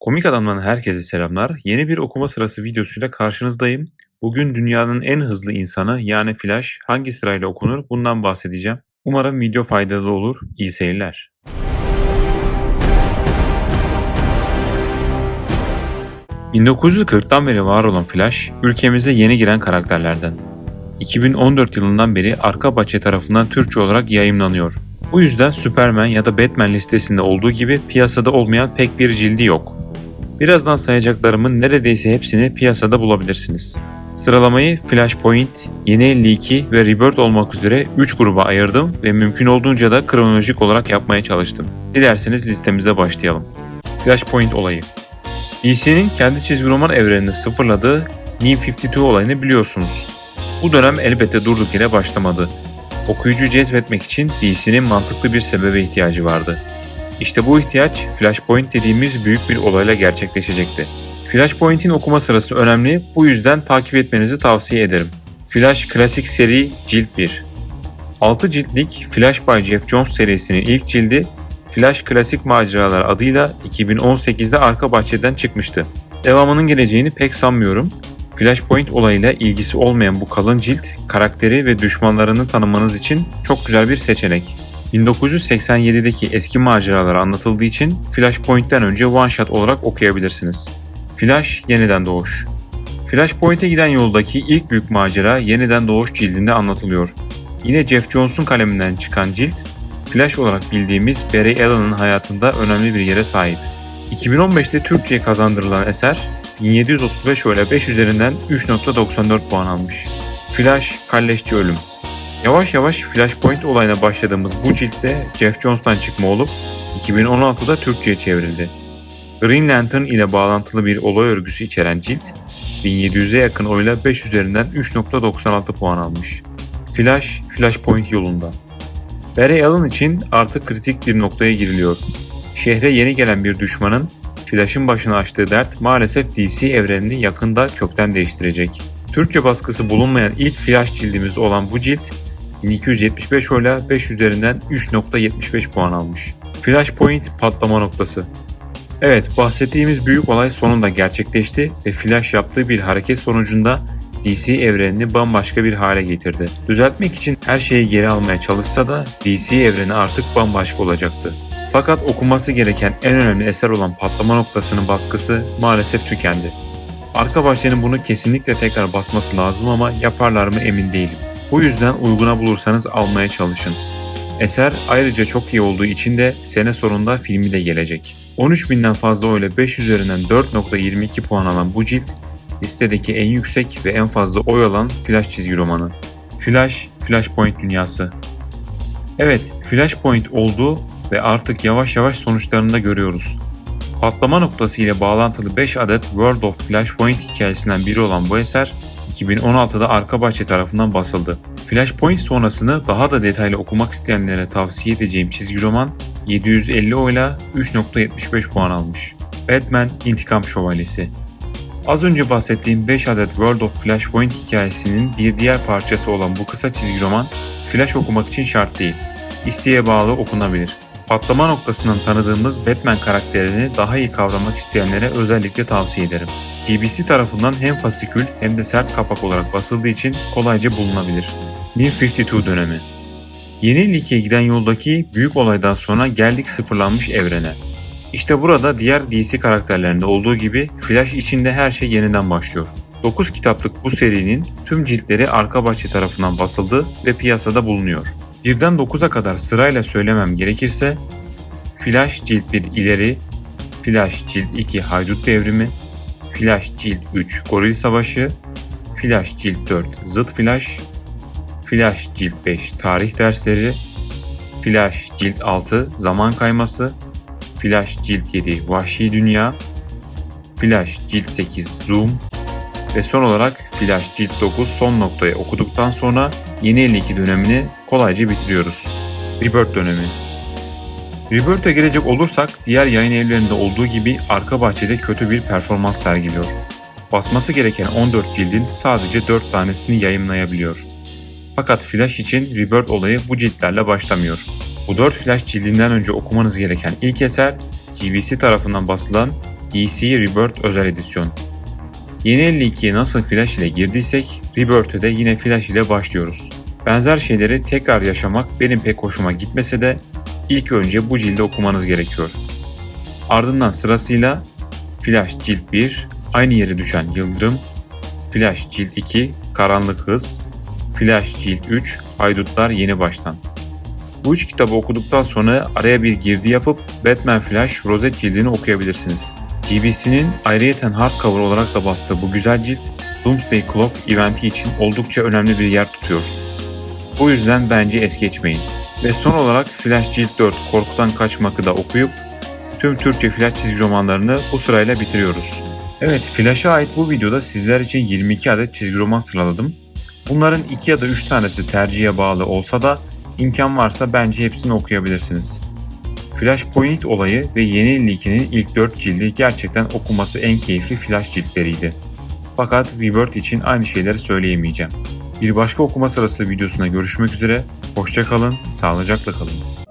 Komik Adam'dan herkese selamlar. Yeni bir okuma sırası videosuyla karşınızdayım. Bugün dünyanın en hızlı insanı yani Flash hangi sırayla okunur bundan bahsedeceğim. Umarım video faydalı olur. İyi seyirler. ...1940'tan beri var olan Flash, ülkemize yeni giren karakterlerden. 2014 yılından beri Arka Bahçe tarafından Türkçe olarak yayımlanıyor. Bu yüzden Superman ya da Batman listesinde olduğu gibi piyasada olmayan pek bir cildi yok. Birazdan sayacaklarımın neredeyse hepsini piyasada bulabilirsiniz. Sıralamayı Flashpoint, Yeni 52 ve Rebirth olmak üzere 3 gruba ayırdım ve mümkün olduğunca da kronolojik olarak yapmaya çalıştım. Dilerseniz listemize başlayalım. Flashpoint olayı DC'nin kendi çizgi roman evrenini sıfırladığı New 52 olayını biliyorsunuz. Bu dönem elbette durduk yere başlamadı. Okuyucu cezbetmek için DC'nin mantıklı bir sebebe ihtiyacı vardı. İşte bu ihtiyaç Flashpoint dediğimiz büyük bir olayla gerçekleşecekti. Flashpoint'in okuma sırası önemli, bu yüzden takip etmenizi tavsiye ederim. Flash Klasik Seri Cilt 1 6 ciltlik Flash by Jeff Jones serisinin ilk cildi Flash Klasik Maceralar adıyla 2018'de arka bahçeden çıkmıştı. Devamının geleceğini pek sanmıyorum. Flashpoint olayıyla ilgisi olmayan bu kalın cilt, karakteri ve düşmanlarını tanımanız için çok güzel bir seçenek. 1987'deki eski maceralar anlatıldığı için Flashpoint'ten önce one shot olarak okuyabilirsiniz. Flash Yeniden Doğuş Flashpoint'e giden yoldaki ilk büyük macera Yeniden Doğuş cildinde anlatılıyor. Yine Jeff Jones'un kaleminden çıkan cilt, Flash olarak bildiğimiz Barry Allen'ın hayatında önemli bir yere sahip. 2015'te Türkçe'ye kazandırılan eser 1735 öyle 5 üzerinden 3.94 puan almış. Flash, Kalleşçi Ölüm Yavaş yavaş Flashpoint olayına başladığımız bu ciltte Jeff Jones'tan çıkma olup 2016'da Türkçe'ye çevrildi. Green Lantern ile bağlantılı bir olay örgüsü içeren cilt 1700'e yakın oyla 5 üzerinden 3.96 puan almış. Flash, Flashpoint yolunda. Barry Allen için artık kritik bir noktaya giriliyor. Şehre yeni gelen bir düşmanın Flash'ın başına açtığı dert maalesef DC evrenini yakında kökten değiştirecek. Türkçe baskısı bulunmayan ilk Flash cildimiz olan bu cilt 1275 oyla 5 üzerinden 3.75 puan almış. Flashpoint patlama noktası. Evet bahsettiğimiz büyük olay sonunda gerçekleşti ve Flash yaptığı bir hareket sonucunda DC evrenini bambaşka bir hale getirdi. Düzeltmek için her şeyi geri almaya çalışsa da DC evreni artık bambaşka olacaktı. Fakat okunması gereken en önemli eser olan patlama noktasının baskısı maalesef tükendi. Arka bahçenin bunu kesinlikle tekrar basması lazım ama yaparlar mı emin değilim. Bu yüzden uyguna bulursanız almaya çalışın. Eser ayrıca çok iyi olduğu için de sene sonunda filmi de gelecek. 13.000'den fazla oyla 5 üzerinden 4.22 puan alan bu cilt listedeki en yüksek ve en fazla oy alan Flash çizgi romanı. Flash, Flashpoint dünyası. Evet, Flashpoint oldu ve artık yavaş yavaş sonuçlarını da görüyoruz. Patlama noktası ile bağlantılı 5 adet World of Flashpoint hikayesinden biri olan bu eser 2016'da Arka Bahçe tarafından basıldı. Flashpoint sonrasını daha da detaylı okumak isteyenlere tavsiye edeceğim çizgi roman 750 oyla 3.75 puan almış. Batman İntikam Şövalyesi Az önce bahsettiğim 5 adet World of Flashpoint hikayesinin bir diğer parçası olan bu kısa çizgi roman Flash okumak için şart değil. İsteğe bağlı okunabilir. Patlama noktasından tanıdığımız Batman karakterini daha iyi kavramak isteyenlere özellikle tavsiye ederim. GBC tarafından hem fasikül hem de sert kapak olarak basıldığı için kolayca bulunabilir. New 52 dönemi Yeni Like'ye giden yoldaki büyük olaydan sonra geldik sıfırlanmış evrene. İşte burada diğer DC karakterlerinde olduğu gibi Flash içinde her şey yeniden başlıyor. 9 kitaplık bu serinin tüm ciltleri arka bahçe tarafından basıldı ve piyasada bulunuyor. Birden 9'a kadar sırayla söylemem gerekirse Flash cilt 1 ileri, Flash cilt 2 haydut devrimi, Flash cilt 3 goril savaşı, Flash cilt 4 zıt Flash, Flash cilt 5 tarih dersleri, Flash cilt 6 zaman kayması, Flash cilt 7 vahşi dünya, Flash cilt 8 zoom ve son olarak Flash cilt 9 son noktayı okuduktan sonra yeni 52 dönemini kolayca bitiriyoruz. Rebirth dönemi. Rebirth'e gelecek olursak diğer yayın evlerinde olduğu gibi arka bahçede kötü bir performans sergiliyor. Basması gereken 14 cildin sadece 4 tanesini yayımlayabiliyor. Fakat Flash için Rebirth olayı bu ciltlerle başlamıyor. Bu 4 Flash cildinden önce okumanız gereken ilk eser GBC tarafından basılan DC Rebirth özel edisyon. Yeni 52'ye nasıl Flash ile girdiysek Rebirth'e de yine Flash ile başlıyoruz. Benzer şeyleri tekrar yaşamak benim pek hoşuma gitmese de ilk önce bu cildi okumanız gerekiyor. Ardından sırasıyla Flash cilt 1, aynı yere düşen yıldırım, Flash cilt 2, karanlık hız, Flash cilt 3, haydutlar yeni baştan. Bu üç kitabı okuduktan sonra araya bir girdi yapıp Batman Flash rozet cildini okuyabilirsiniz. GBC'nin ayrıyeten hardcover olarak da bastığı bu güzel cilt Doomsday Clock eventi için oldukça önemli bir yer tutuyor. O yüzden bence es geçmeyin. Ve son olarak Flash Cilt 4 Korkudan Kaçmak'ı da okuyup tüm Türkçe Flash çizgi romanlarını bu sırayla bitiriyoruz. Evet Flash'a ait bu videoda sizler için 22 adet çizgi roman sıraladım. Bunların 2 ya da 3 tanesi tercihe bağlı olsa da imkan varsa bence hepsini okuyabilirsiniz. Flashpoint olayı ve Yeni 52'nin ilk 4 cildi gerçekten okuması en keyifli Flash ciltleriydi. Fakat Rebirth için aynı şeyleri söyleyemeyeceğim. Bir başka okuma sırası videosuna görüşmek üzere, hoşça kalın, sağlıcakla kalın.